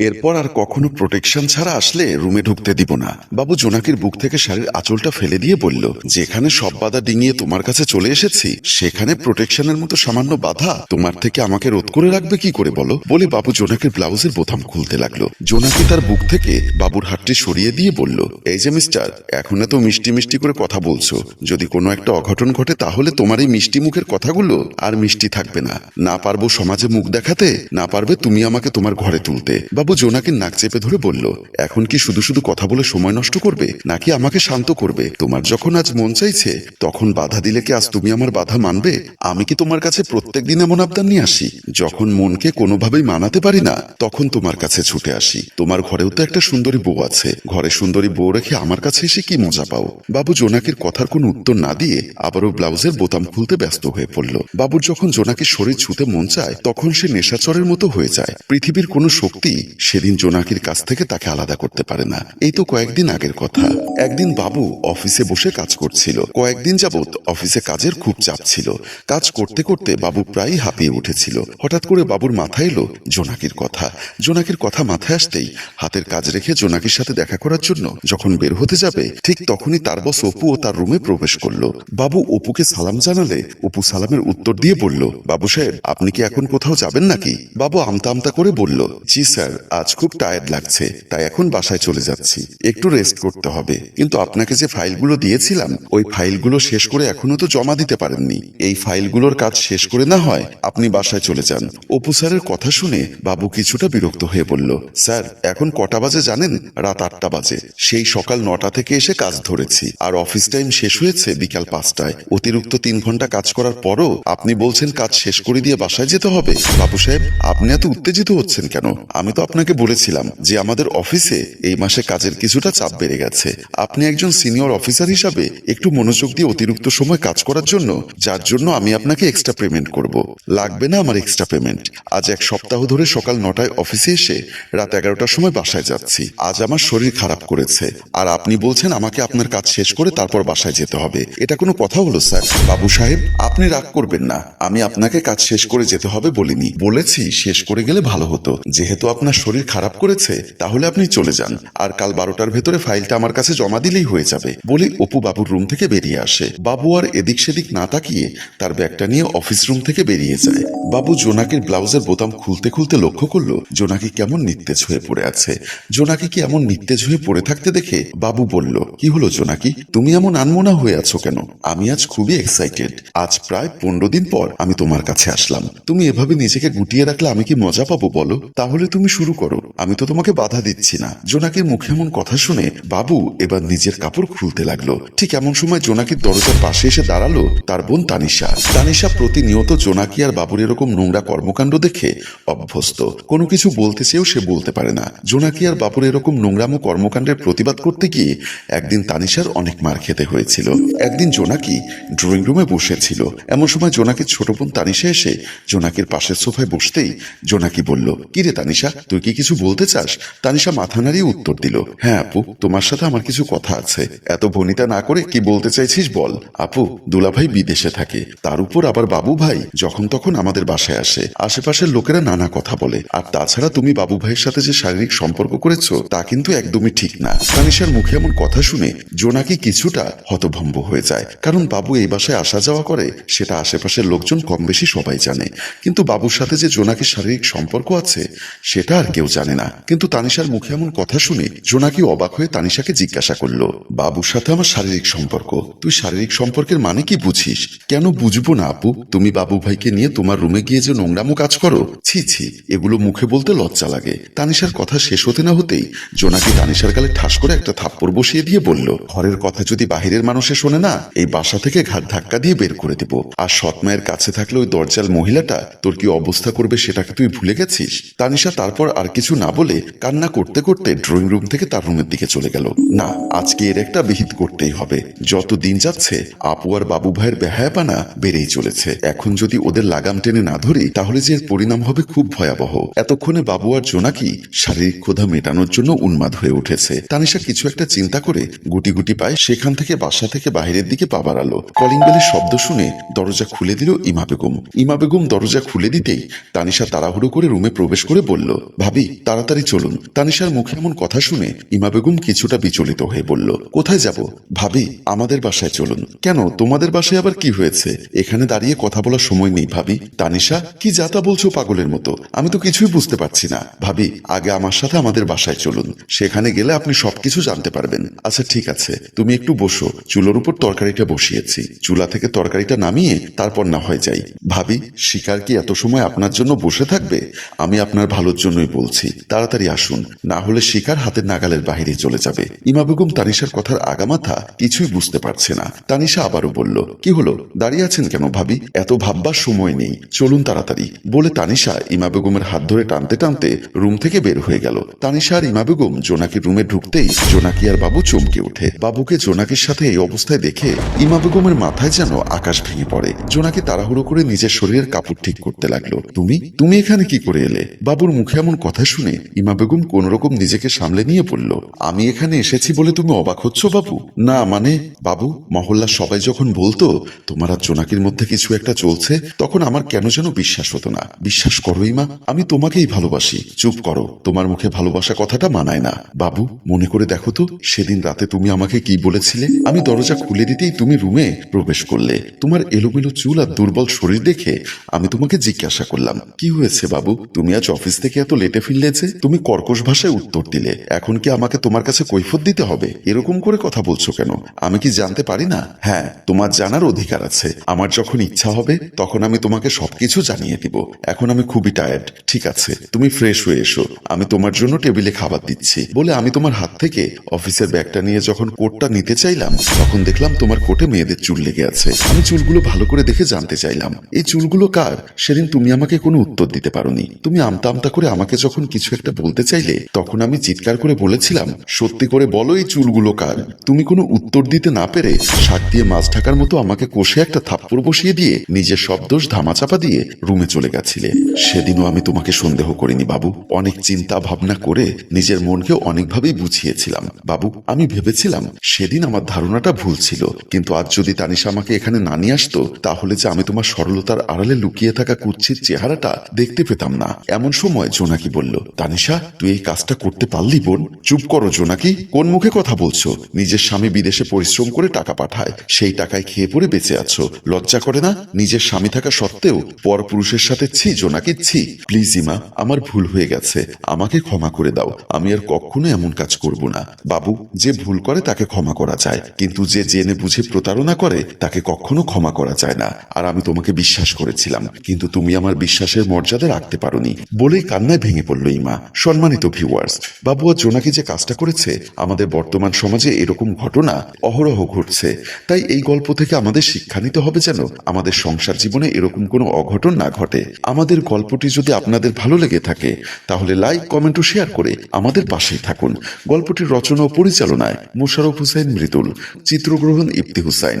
এরপর আর কখনো প্রোটেকশন ছাড়া আসলে রুমে ঢুকতে দিব না। বাবু জোনাকির বুক থেকে শাড়ির আঁচলটা ফেলে দিয়ে বলল, যেখানে সব বাধা ডিঙিয়ে তোমার কাছে চলে এসেছি, সেখানে প্রোটেকশনের মতো সামান্য বাধা তোমার থেকে আমাকে রোধ করে রাখবে কি করে বলো? বলে বাবু জোনাকির ব্লাউজের বোতাম খুলতে লাগল। জোনাকি তার বুক থেকে বাবুর হাতটি সরিয়ে দিয়ে বলল, এই যে মিস্টার এখন এত মিষ্টি মিষ্টি করে কথা বলছো। যদি কোনো একটা অঘটন ঘটে তাহলে তোমার এই মিষ্টি মুখের কথাগুলো আর মিষ্টি থাকবে না। না পারব সমাজে মুখ দেখাতে, না পারবে তুমি আমাকে তোমার ঘরে তুলতে। বাবু জোনাকে নাক চেপে ধরে বলল, এখন কি শুধু শুধু কথা বলে সময় নষ্ট করবে, নাকি আমাকে শান্ত করবে? তোমার যখন আজ মন চাইছে, তখন বাধা দিলে কি আজ তুমি আমার বাধা মানবে? আমি কি তোমার কাছে প্রত্যেক দিন এমন আবদার নিয়ে আসি? যখন মনকে কোনোভাবেই মানাতে পারি না, তখন তোমার কাছে ছুটে আসি। তোমার ঘরেও তো একটা সুন্দরী বউ আছে। ঘরে সুন্দরী বউ রেখে আমার কাছে এসে কি মজা পাও? বাবু জোনাকির কথার কোনো উত্তর না দিয়ে আবারও ব্লাউজের বোতাম খুলতে ব্যস্ত হয়ে পড়ল। বাবুর যখন জোনাকির শরীর ছুতে মন চায়, তখন সে নেশাচরের মতো হয়ে যায়। পৃথিবীর কোনো শক্তি সেদিন জোনাকির কাছ থেকে তাকে আলাদা করতে পারে না। এই তো কয়েকদিন আগের কথা। একদিন বাবু অফিসে বসে কাজ করছিল। কয়েকদিন যাবৎ অফিসে কাজের খুব চাপ ছিল। কাজ করতে করতে বাবু প্রায়ই হাঁপিয়ে উঠেছিল। হঠাৎ করে বাবুর মাথায় এলো জোনাকির কথা। জোনাকির কথা মাথায় আসতেই হাতের কাজ রেখে জোনাকির সাথে দেখা করার জন্য যখন বের হতে যাবে, ঠিক তখনই তার বস অপু ও তার রুমে প্রবেশ করল। বাবু অপুকে সালাম জানালে অপু সালামের উত্তর দিয়ে বলল, বাবু সাহেব, আপনি কি এখন কোথাও যাবেন নাকি? বাবু আমতা আমতা করে বলল, জি স্যার আজ খুব টায়ার্ড লাগছে, তাই এখন বাসায় চলে যাচ্ছি। একটু রেস্ট করতে হবে। কিন্তু আপনাকে যে ফাইলগুলো দিয়েছিলাম, ওই ফাইলগুলো শেষ করে এখনও তো জমা দিতে পারেননি। এই ফাইলগুলোর কাজ শেষ করে না হয়, আপনি বাসায় চলে যান। অপু স্যারের কথা শুনে বাবু কিছুটা বিরক্ত হয়ে বলল, স্যার, এখন কটা বাজে জানেন? রাত আটটা বাজে। সেই সকাল নটা থেকে এসে কাজ ধরেছি। আর অফিস টাইম শেষ হয়েছে বিকাল পাঁচটায়। অতিরিক্ত তিন ঘণ্টা কাজ করার পরও আপনি বলছেন কাজ শেষ করে দিয়ে বাসায় যেতে হবে। বাবু সাহেব, আপনি এত উত্তেজিত হচ্ছেন কেন? আমি তো আপনাকে বলেছিলাম যে আমাদের অফিসে এই মাসে কাজের কিছুটা চাপ বেড়ে গেছে। আপনি একজন সিনিয়র অফিসার হিসাবে একটু মনোযোগ দিয়ে অতিরিক্ত সময় কাজ করার জন্য, যার জন্য আমি আপনাকে এক্সট্রা পেমেন্ট করব। লাগবে না আমার এক্সট্রা পেমেন্ট। আজ এক সপ্তাহ ধরে সকাল নটায় অফিসে এসে রাত এগারোটার সময় বাসায় যাচ্ছি। আজ আমার শরীর খারাপ করেছে। আর আপনি বলছেন আমাকে আপনার কাজ শেষ করে তারপর বাসায় যেতে হবে। এটা কোনো কথা হলো, স্যার? বাবু সাহেব, আপনি রাগ করবেন না। আমি আপনাকে কাজ শেষ করে যেতে হবে বলিনি। বলেছি, শেষ করে গেলে ভালো হতো। যেহেতু আপনার শরীর খারাপ করেছে, তাহলে আপনি চলে যান। আর কাল বারোটার ভেতরে ফাইলটা আমার কাছে জমা দিলেই হয়ে যাবে বলে অপু বাবুর রুম থেকে বেরিয়ে আসে। বাবু আর এদিক সেদিক না তাকিয়ে তার ব্যাগটা নিয়ে অফিস রুম থেকে বেরিয়ে যায়। বাবু জোনাকির ব্লাউজের বোতাম খুলতে খুলতে লক্ষ্য করল জোনাকি কেমন নিত্তেজ হয়ে পড়ে আছে। জোনাকি কি এমন নিত্তেজ হয়ে পড়ে থাকতে দেখে বাবু বলল, কি হলো জোনাকি? তুমি এমন আনমোনা হয়ে আছো কেন? আমি আজ খুবই এক্সাইটেড আজ প্রায় পনেরো দিন পর আমি তোমার কাছে আসলাম। তুমি এভাবে নিজেকে গুটিয়ে রাখলে আমি কি মজা পাবো বলো? তাহলে তুমি শুরু করো আমি তো তোমাকে বাধা দিচ্ছি না। জোনাকির মুখে এমন কথা শুনে বাবু এবার নিজের কাপড় খুলতে লাগল। ঠিক এমন সময় জোনাকির দরজার পাশে এসে দাঁড়াল তার বোন তানিশা। তানিশা প্রতিনিয়ত জোনাকি আর বাবুর এরকম নোংরা কর্মকাণ্ড দেখে অভ্যস্ত। কোনো কিছু বলতে চেয়েও সে বলতে পারে না। জোনাকি আর বাবুর এরকম নোংরামো কর্মকাণ্ডের প্রতিবাদ করতে গিয়ে একদিন তানিশার অনেক মার খেতে হয়েছিল। একদিন জোনাকি ড্রয়িং রুমে বসেছিল। এমন সময় জোনাকির ছোট বোন তানিশা এসে জোনাকির পাশের সোফায় বসতেই জোনাকি বলল, কিরে তানিশা, তুই কি কিছু বলতে চাস? তানিশা মাথা নাড়িয়ে উত্তর দিল হ্যাঁ আপু, তোমার সাথে আমার কিছু কথা আছে। এত ভনিতা না করে কি বলতে চাইছিস বল। আপু, দুলাভাই বিদেশে থাকে। তার উপর আবার বাবু ভাই যখন তখন আমাদের বাসায় আসে। আশেপাশের লোকেরা নানা কথা বলে। আর তাছাড়া তুমি বাবু ভাইয়ের সাথে যে শারীরিক সম্পর্ক করেছ, তা কিন্তু একদমই ঠিক না। তানিশার মুখে এমন কথা শুনে জোনাকি কিছুটা হতভম্ব হয়ে যায়। কারণ বাবু এই বাসায় আসা যাওয়া করে, সেটা আশেপাশের লোকজন কম বেশি সবাই জানে। কিন্তু বাবুর সাথে যে জোনাকির শারীরিক সম্পর্ক আছে, সেটা আর কেউ জানে না। কিন্তু তানিশার মুখে এমন কথা শুনে জোনাকি অবাক হয়ে তানিশাকে জিজ্ঞাসা করল, বাবুর সাথে আমার শারীরিক সম্পর্ক? তুই শারীরিক সম্পর্কের মানে কি বুঝিস? কেন বুঝব না আপু? তুমি বাবু ভাইকে নিয়ে তোমার রুমে গিয়ে যে নোংরামো কাজ করো, ছি ছি, এগুলো মুখে বলতে লজ্জা লাগে। তানিশার কথা শেষ হতে না হতেই জোনাকি তানিশার গালে ঠাস করে একটা থাপ্পড় বসিয়ে দিয়ে বলল, ঘরের কথা যদি বাহিরের মানুষে শোনে না, এই বাসা থেকে ঘাট ধাক্কা দিয়ে বের করে দেব। আর সৎ মায়ের কাছে থাকলে ওই দরজাল মহিলাটা তোর কি অবস্থা করবে সেটাকে তুই ভুলে গেছিস? তানিশা তারপর আর কিছু না বলে কান্না করতে করতে ড্রয়িং রুম থেকে তার রুমের দিকে চলে গেল। না, আজকে এর একটা বিহিত করতেই হবে। যত দিন যাচ্ছে, আপু আর বাবু ভাইয়ের বেহায়াপানা বেড়েই চলেছে। এখন যদি ওদের লাগাম টেনে না ধরি, তাহলে যে এর পরিণাম হবে খুব ভয়াবহ। এতক্ষণে বাবু আর জোনাকি শারীরিক ক্ষুধা মেটানোর জন্য উন্মাদ হয়ে উঠেছে। তানিশা কিছু একটা চিন্তা করে গুটি গুটি পায় সেখান থেকে বাসা থেকে বাইরের দিকে পা বাড়ালো। কলিং বেলের শব্দ শুনে দরজা খুলে দিল ইমা বেগম। ইমা বেগম দরজা খুলে দিতেই তানিশা তাড়াহুড়ো করে রুমে প্রবেশ করে বলল ভাবি, তাড়াতাড়ি চলুন। তানিশার মুখে এমন কথা শুনে ইমা বেগম কিছুটা বিচলিত হয়ে বলল, কোথায় যাব? ভাবি, আমাদের বাসায় চলুন। কেন, তোমাদের বাসায় আবার কি হয়েছে? এখানে দাঁড়িয়ে কথা বলার সময় নেই, ভাবি। তানিশা, কি যাতা বলছো পাগলের মতো? আমি তো কিছুই বুঝতে পারছি না। ভাবি, আগে আমার সাথে আমাদের বাসায় চলুন। সেখানে গেলে আপনি সবকিছু জানতে পারবেন। আচ্ছা ঠিক আছে। তুমি একটু বসো। চুলোর উপর তরকারিটা বসিয়েছি। চুলা থেকে তরকারিটা নামিয়ে তারপর না হয় যাই। ভাবি, শিকার কি এত সময় আপনার জন্য বসে থাকবে? আমি আপনার ভালোর জন্যই বলছি, তাড়াতাড়ি আসুন। না হলে শিকার হাতের নাগালের বাহিরে চলে যাবে। ইমা বেগম তানিশার কথার আগামাথা কিছুই বুঝতে পারছে না। তানিশা আবারও বলল, কি হলো? দাঁড়িয়ে আছেন কেন ভাবি? এত ভাববার সময় নেই। চলুন তাড়াতাড়ি। বলে তানিশা ইমা বেগমের হাত ধরে টানতে টানতে রুম থেকে বের হয়ে গেল। তানিশা আর ইমা বেগম জোনাকির রুমে ঢুকতেই জোনাকি আর বাবু চমকে ওঠে। বাবুকে জোনাকির সাথে এই অবস্থায় দেখে ইমা বেগমের মাথায় যেন আকাশ ভেঙে পড়ে। জোনাকি তাড়াহুড়ো করে নিজের শরীরের কাপড় ঠিক করতে লাগল। তুমি? তুমি এখানে কি করে এলে? বাবুর মুখে এমন কথা শুনে ইমা বেগম কোন রকম নিজেকে সামলে নিয়ে বলল, আমি এখানে এসেছি বলে তুমি অবাক হচ্ছ, বাবু? না মানে বাবু, মহল্লার সবাই যখন বলতো, তোমার আর জোনাকির মধ্যে কিছু একটা চলছে, তখন আমার কেন যেন বিশ্বাস হতো না। বিশ্বাস করো ইমা, আমি তোমাকেই ভালোবাসি। চুপ করো, তোমার মুখে ভালোবাসা কথাটা মানায় না। বাবু, মনে করে দেখো তো, সেদিন রাতে তুমি আমাকে কি বলেছিলে? আমি দরজা খুলে দিতেই তুমি রুমে প্রবেশ করলে। তোমার এলোমেলো চুল আর দুর্বল শরীর দেখে আমি তোমাকে জিজ্ঞাসা করলাম, কি হয়েছে বাবু? তুমি আজ অফিস থেকে এত লেটে ফিরলে যে তুমি কর্কশ ভাষায় উত্তর দিলে। এখন কি আমাকে তোমার কাছে কৈফত দিতে হবে? এরকম করে কথা বলছো কেন? আমি কি জানতে পারি না? হ্যাঁ তোমার জানার অধিকার আছে। আমার যখন ইচ্ছা হবে, তখন আমি তোমাকে সবকিছু জানিয়ে দিব। এখন আমি খুবই টায়ার্ড ঠিক আছে, তুমি ফ্রেশ হয়ে এসো। আমি তোমার জন্য টেবিলে খাবার দিচ্ছি। বলে আমি তোমার হাত থেকে অফিসের ব্যাগটা নিয়ে যখন কোটটা নিতে চাইলাম, তখন দেখলাম তোমার কোটে মেয়েদের চুল লেগে আছে। আমি চুলগুলো ভালো করে দেখে জানতে চাইলাম, এই চুলগুলো কার? সেদিন তুমি আমাকে কোনো উত্তর দিতে পারোনি। তুমি আমতা আমতা করে আমাকে যখন কিছু একটা বলতে চাইলে, তখন আমি চিৎকার করে বলেছিলাম, সত্যি করে বলো এই চুলগুলো কার? তুমি কোনো উত্তর দিতে না পেরে শাক দিয়ে মাছ ঢাকার মতো আমাকে কষে একটা থাপ্পড় বসিয়ে দিয়ে নিজের সব দোষ ধামাচাপা দিয়ে রুমে চলে গেছিলে। সেদিনও আমি তোমাকে সন্দেহ করিনি, বাবু। অনেক চিন্তা ভাবনা করে নিজের মনকে অনেকভাবেই বুঝিয়েছিলাম। বাবু, আমি ভেবেছিলাম সেদিন আমার ধারণাটা ভুল ছিল, কিন্তু আজ যদি তানিশা আমাকে এখানে না নিয়ে আসতো, তাহলে যে আমি তোমার সরলতার আড়ালে লুকিয়ে থাকা কুচ্ছির চেহারাটা দেখতে পেতাম না। এমন সময় জোনাকি বলল, তানিশা, তুই এই কাজটা করতে পারলি বোন? চুপ করো, জোনাকি। কোন মুখে কথা বলছো? নিজের স্বামী বিদেশে পরিশ্রম করে টাকা পাঠায়। সেই টাকায় খেয়ে পড়ে বেঁচে আছো। লজ্জা করে না? নিজের স্বামী থাকা সত্ত্বেও পর পুরুষের সাথে ছি, জোনাকি, ছি। প্লিজ ইমা, আমার ভুল হয়ে গেছে। আমাকে ক্ষমা করে দাও। আমি আর কখনো এমন কাজ করব না। বাবু, যে ভুল করে তাকে ক্ষমা করা যায়। কিন্তু যে জেনে বুঝে প্রতারণা করে, তাকে কখনো ক্ষমা করা যায় না। আর আমি তোমাকে বিশ্বাস করেছিলাম। কিন্তু তুমি আমার বিশ্বাসের মর্যাদা রাখতে পারোনি। বলেই কান্নায় ভেঙে পড়ল ইমা, সম্মানিত ভিউয়ার্স বাবু আর জোনাকি যে কাজটা করেছে, আমাদের বর্তমান সমাজে এরকম ঘটনা অহরহ ঘটছে। তাই এই গল্প থেকে আমাদের শিক্ষা নিতে হবে যেন আমাদের সংসার জীবনে এরকম কোনো অঘটন না ঘটে। আমাদের গল্পটি যদি আপনাদের ভালো লেগে থাকে, তাহলে লাইক কমেন্ট ও শেয়ার করে আমাদের পাশেই থাকুন। গল্পটির রচনা ও পরিচালনায় মোশারফ হুসাইন মৃদুল, চিত্রগ্রহণ ইফতি হুসাইন।